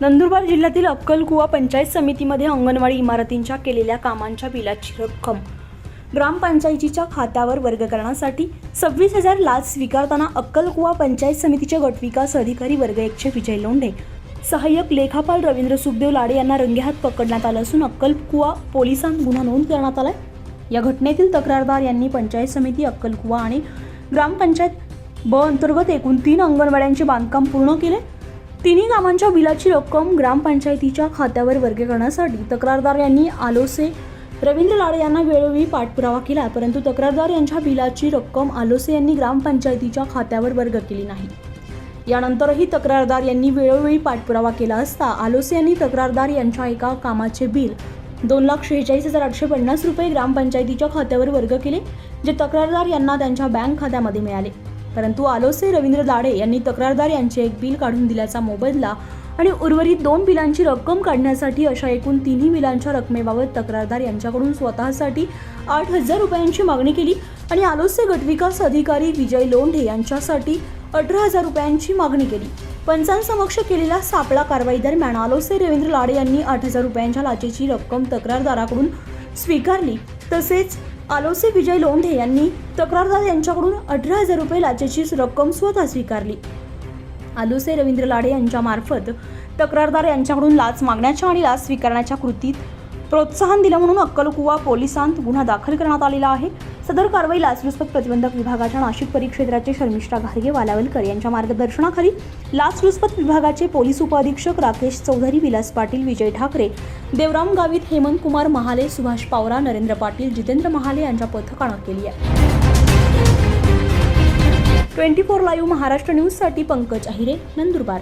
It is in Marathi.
नंदुरबार जिल्ह्यातील अक्कलकुवा पंचायत समितीमध्ये अंगणवाडी इमारतींच्या केलेल्या कामांच्या बिलाची रक्कम ग्रामपंचायतीच्या खात्यावर वर्ग करण्यासाठी सव्वीस हजार लाच स्वीकारताना अक्कलकुवा पंचायत समितीचे गटविकास अधिकारी वर्ग एकचे विजय लोंढे सहाय्यक लेखापाल रवींद्र सुखदेव लाडे यांना रंगेहात पकडण्यात आलं असून अक्कलकुवा पोलिसांत गुन्हा नोंद करण्यात आलाय. या घटनेतील तक्रारदार यांनी पंचायत समिती अक्कलकुवा आणि ग्रामपंचायत ब अंतर्गत एकूण तीन अंगणवाड्यांचे बांधकाम पूर्ण केले. तिन्ही कामांच्या बिलाची रक्कम ग्रामपंचायतीच्या खात्यावर वर्ग करण्यासाठी तक्रारदार यांनी आलोसे रवींद्र लाडे यांना वेळोवेळी पाठपुरावा केला परंतु तक्रारदार यांच्या बिलाची रक्कम आलोसे यांनी ग्रामपंचायतीच्या खात्यावर वर्ग केली नाही. यानंतरही तक्रारदार यांनी वेळोवेळी पाठपुरावा केला असता आलोसे यांनी तक्रारदार यांच्या एका कामाचे बिल दोन लाख शेहेचाळीस हजार आठशे पन्नास रुपये ग्रामपंचायतीच्या खात्यावर वर्ग केले जे तक्रारदार यांना त्यांच्या बँक खात्यामध्ये मिळाले. परंतु आलोसे रवींद्र दाडे यांनी तक्रारदार यांचे एक बिल काढून दिल्याचा मोबदला आणि उर्वरित दोन बिलांची रक्कम काढण्यासाठी अशा एकूण तिन्ही बिलांच्या रकमेबाबत तक्रारदार यांच्याकडून स्वतःसाठी आठ हजार रुपयांची मागणी केली आणि आलोसे गटविकास अधिकारी विजय लोंढे यांच्यासाठी अठरा हजार रुपयांची मागणी केली. पंचांसमक्ष केलेल्या सापळा कारवाई दरम्यान आलोसे रवींद्र लाडे यांनी आठ हजार रुपयांच्या लाचेची रक्कम तक्रारदाराकडून स्वीकारली. तसेच आलोसे विजय लोंढे यांनी तक्रारदार यांच्याकडून अठरा हजार रुपये लाचेची रक्कम स्वतः स्वीकारली. आलोसे रवींद्र लाडे यांच्या मार्फत तक्रारदार यांच्याकडून लाच मागण्याच्या आणि लाच स्वीकारण्याच्या कृतीत प्रोत्साहन दिलं म्हणून अक्कलकुवा पोलिसांत गुन्हा दाखल करण्यात आलेला आहे. सदर कारवाई लाचलुचपत प्रतिबंधक विभागाच्या नाशिक परिक्षेत्राचे शर्मिष्ठा घारगे वालावलकर यांच्या मार्गदर्शनाखाली लाचलुचपत विभागाचे पोलीस उपअधीक्षक राकेश चौधरी विलास पाटील विजय ठाकरे देवराम गावित हेमंत कुमार महाले सुभाष पावरा नरेंद्र पाटील जितेंद्र महाले यांच्या पथकानं केली आहे. ट्वेंटी फोर लाईव्ह महाराष्ट्र न्यूजसाठी पंकज अहिरे नंदुरबार.